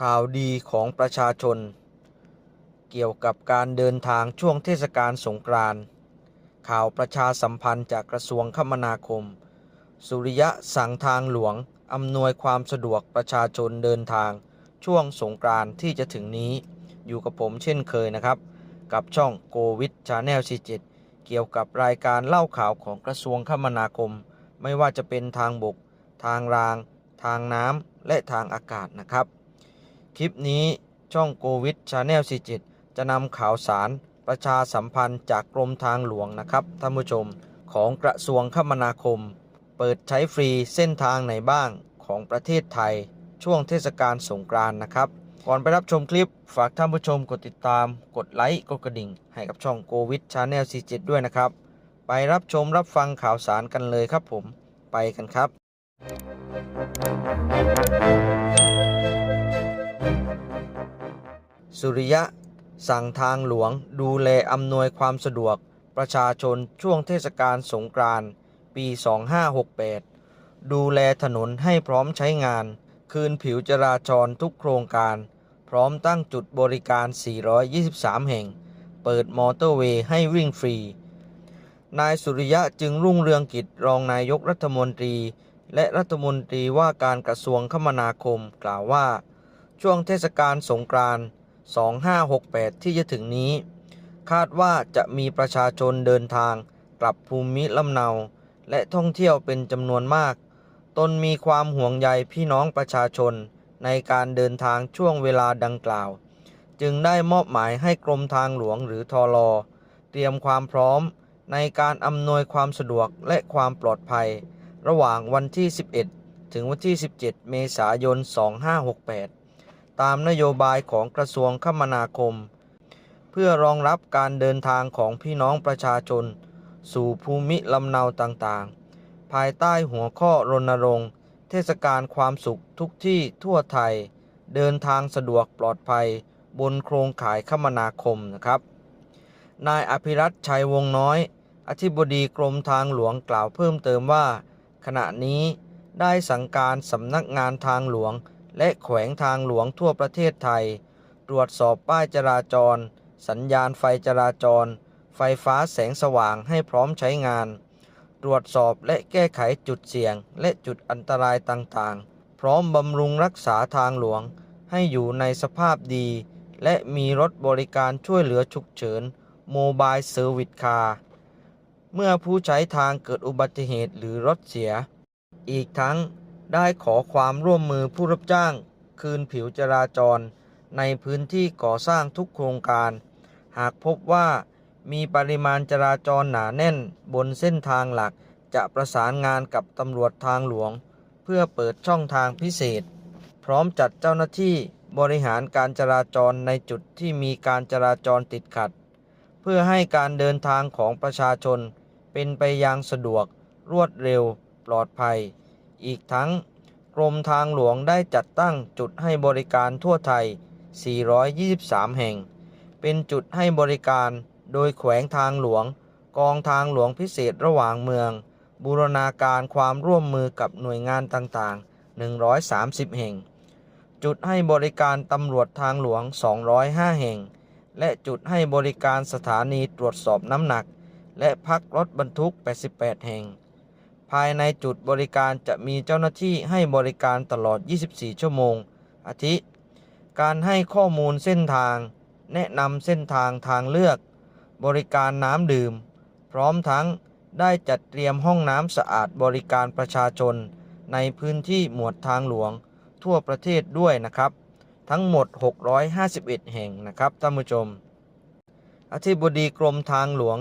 ข่าวดีของประชาชน เกี่ยวกับการเดินทางช่วงเทศกาลสงกรานต์ข่าวประชาสัมพันธ์จากกระทรวงคมนาคม สุริยะสั่งทางหลวง อำนวยความสะดวกประชาชนเดินทางช่วงสงกรานต์ที่จะถึงนี้ อยู่กับผมเช่นเคยนะครับ กับช่องโกวิดชาแนล47เกี่ยวกับรายการเล่าข่าวของกระทรวงคมนาคม ไม่ว่าจะเป็นทางบก ทางราง ทางน้ำและทางอากาศนะครับ คลิปนี้ช่องโกวิดชาแนล47 จะนำข่าวสารประชาสัมพันธ์จากกรมทางหลวงนะครับท่านผู้ชมของกระทรวงคมนาคม เปิดใช้ฟรีเส้นทางไหนบ้างของประเทศไทย ช่วงเทศกาลสงกรานต์นะครับ ก่อนไปรับชมคลิปฝากท่านผู้ชมกดติดตาม กดไลค์กดกระดิ่ง ให้กับช่องโกวิดชาแนล47 ด้วยนะครับ ไปรับชมรับฟังข่าวสารกันเลยครับผมไปกันครับ สุริยะ สั่งทางหลวงดูแลอำนวยความสะดวกประชาชนช่วงเทศกาลสงกรานต์ปี 2568 ดูแลถนนให้พร้อมใช้งาน คืนผิวจราจรทุกโครงการ พร้อมตั้งจุดบริการ 423 แห่ง เปิดมอเตอร์เวย์ให้วิ่งฟรี นายสุริยะจึงรุ่งเรืองกิจรองนายกรัฐมนตรี และรัฐมนตรีว่าการกระทรวงคมนาคมกล่าวว่า ช่วงเทศกาลสงกรานต์ 2568 ที่จะถึงนี้ คาดว่าจะมีประชาชนเดินทางกลับภูมิลำเนา และท่องเที่ยวเป็นจำนวนมาก ตนมีความห่วงใยพี่น้องประชาชนในการเดินทางช่วงเวลาดังกล่าว จึงได้มอบหมายให้กรมทางหลวงหรือทอรอเตรียมความพร้อมในการอำนวยความสะดวกและความปลอดภัย ระหว่างวันที่ 11 ถึงวันที่ 17 เมษายน 2568 ตามนโยบายของกระทรวงคมนาคม เพื่อรองรับการเดินทางของพี่น้องประชาชน สู่ภูมิลำเนาต่างๆ ภายใต้หัวข้อรณรงค์ เทศกาลความสุขทุกที่ทั่วไทย เดินทางสะดวกปลอดภัยบนโครงข่ายคมนาคมนะครับ นายอภิรัตชัยวงน้อย อธิบดีกรมทางหลวงกล่าวเพิ่มเติมว่า ขณะนี้ได้สั่งการสำนักงานทางหลวง และแขวงทางหลวงทั่วประเทศไทย ตรวจสอบป้ายจราจร สัญญาณไฟจราจร ไฟฟ้าแสงสว่างให้พร้อมใช้งาน ตรวจสอบและแก้ไขจุดเสี่ยง และจุดอันตรายต่างๆ พร้อมบำรุงรักษาทางหลวง ให้อยู่ในสภาพดี และมีรถบริการช่วยเหลือฉุกเฉินโมบายเซอร์วิสคาร์เมื่อผู้ใช้ทางเกิดอุบัติเหตุหรือรถเสีย อีกทั้ง ได้ขอความร่วมมือผู้รับจ้าง คืนผิวจราจร ในพื้นที่ก่อสร้างทุกโครงการ หากพบว่ามีปริมาณจราจรหนาแน่นบนเส้นทางหลักจะประสานงานกับตำรวจทางหลวง เพื่อเปิดช่องทางพิเศษ พร้อมจัดเจ้าหน้าที่บริหารการจราจรในจุดที่มีการจราจรติดขัด เพื่อให้การเดินทางของประชาชนเป็นไปอย่างสะดวก รวดเร็ว ปลอดภัย อีกทั้ง กรมทางหลวงได้จัดตั้งจุดให้บริการทั่วไทย 423 แห่ง เป็นจุดให้บริการโดยแขวงทางหลวง กองทางหลวงพิเศษระหว่างเมือง บูรณาการความร่วมมือกับหน่วยงานต่างๆ 130 แห่ง จุดให้บริการตำรวจทางหลวง 205 แห่ง และจุดให้บริการสถานีตรวจสอบน้ำหนัก และพักรถบรรทุก 88 แห่ง ภายในจุดบริการจะมีเจ้าหน้าที่ให้บริการตลอด 24 ชั่วโมง อาทิ การให้ข้อมูลเส้นทาง แนะนำเส้นทางทางเลือก บริการน้ำดื่ม พร้อมทั้งได้จัดเตรียมห้องน้ำสะอาดบริการประชาชน ในพื้นที่หมวดทางหลวง ทั่วประเทศด้วยนะครับ ทั้งหมด 651 แห่งนะครับท่านผู้ชม อธิบดีกรมทางหลวง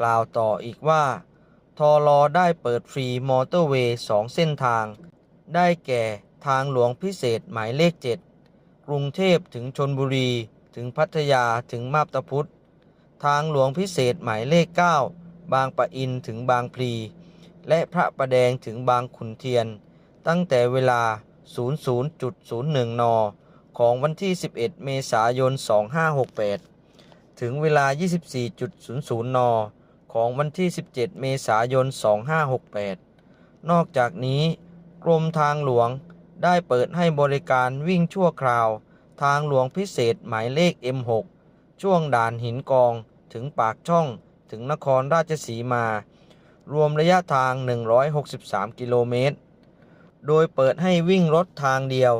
กล่าวต่ออีกว่า ทอรอได้เปิดฟรีมอเตอร์เวย์สองเส้นทาง ได้แก่ทางหลวงพิเศษหมายเลข 7 กรุงเทพถึงชนบุรี ถึงพัทยาถึงมาบตาพุธ ทางหลวงพิเศษหมายเลข 9 บางปะอินถึงบางพลี และพระประแดงถึงบางขุนเทียน ตั้งแต่เวลา 00.01 น ของวันที่ 11 เมษายน 2568 ถึงเวลา 24.00 น ของวันที่ 17 เมษายน 2568 นอกจากนี้กรมทางหลวงได้เปิดให้บริการวิ่งชั่วคราว ทางหลวงพิเศษหมายเลข M6 ช่วงด่านหินกองถึงปากช่องถึงนครราชสีมา รวมระยะทาง 163 กิโลเมตร โดยเปิดให้วิ่งรถทางเดียว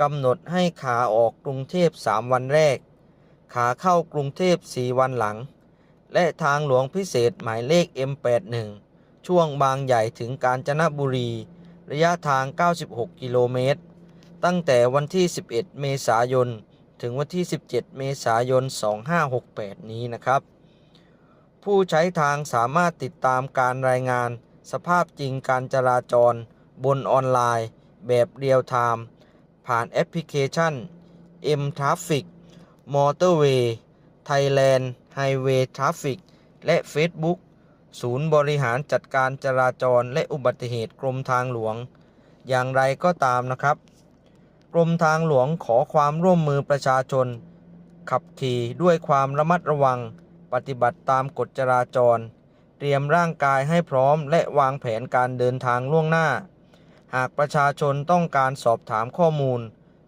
กำหนดให้ขาออกกรุงเทพ 3 วันแรก ขาเข้ากรุงเทพ 4 วันหลัง และทางหลวงพิเศษหมายเลข M81 ช่วงบางใหญ่ถึงกาญจนบุรี ระยะทาง 96 กิโลเมตร ตั้งแต่วันที่ 11 เมษายน ถึงวันที่ 17 เมษายน 2568 นี้นะครับ ผู้ใช้ทางสามารถติดตามการรายงาน สภาพจริงการจราจร บนออนไลน์ แบบเรียลไทม์ผ่านแอปพลิเคชัน M Traffic Motorway Thailand Highway Traffic และ Facebook ศูนย์บริหารจัดการจราจรและอุบัติเหตุกรมทางหลวง อย่างไรก็ตามนะครับ กรมทางหลวงขอความร่วมมือประชาชน ขับขี่ด้วยความระมัดระวัง ปฏิบัติตามกฎจราจร เตรียมร่างกายให้พร้อมและวางแผนการเดินทางล่วงหน้า หากประชาชนต้องการสอบถามข้อมูล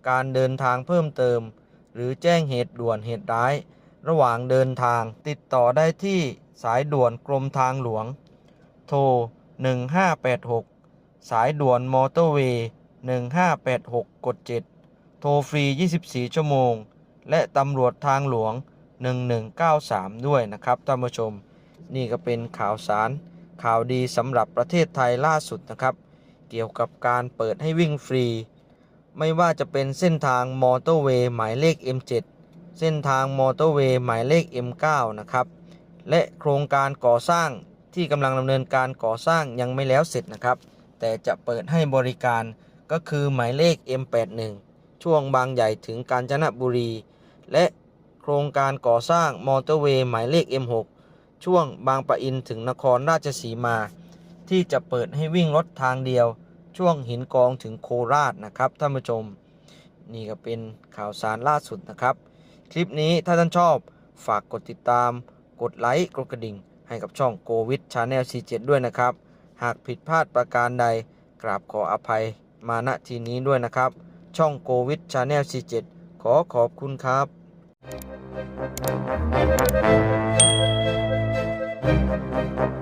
การเดินทางเพิ่มเติม หรือแจ้งเหตุด่วนเหตุร้าย ระหว่างเดินทาง ติดต่อได้ที่สายด่วนกรมทางหลวง โทร 1586 สายด่วนมอเตอร์เวย์ 1586 กด 7 โทรฟรี 24 ชั่วโมง และตำรวจทางหลวง 1193 ด้วยนะครับท่านผู้ชม นี่ก็เป็นข่าวสารข่าวดีสำหรับประเทศไทยล่าสุดนะครับ เกี่ยวกับการเปิดให้วิ่งฟรี ไม่ว่าจะเป็นเส้นทางมอเตอร์เวย์หมายเลข M7 เส้นทางมอเตอร์เวย์หมายเลข M9 นะครับ และโครงการก่อสร้างที่กำลังดำเนินการก่อสร้างยังไม่แล้วเสร็จนะครับ แต่จะเปิดให้บริการก็คือหมายเลข M81 ช่วงบางใหญ่ถึงกาญจนบุรี และโครงการก่อสร้างมอเตอร์เวย์หมายเลข M6 ช่วงบางปะอินถึงนครราชสีมา ที่จะเปิดให้วิ่งรถทางเดียว ช่วงหินกองถึงโคราชนะครับท่านผู้ชม นี่ก็เป็นข่าวสารล่าสุดนะครับ คลิปนี้ถ้าท่านชอบฝากกดติดตาม กดไลค์กดกระดิ่ง ให้กับช่องโกวิดชาแนล C7 ด้วยนะครับ หากผิดพลาดประการใด กราบขออภัยมาณทีนี้ด้วยนะครับ ช่องโกวิดชาแนล C7 ขอขอบคุณครับ Thank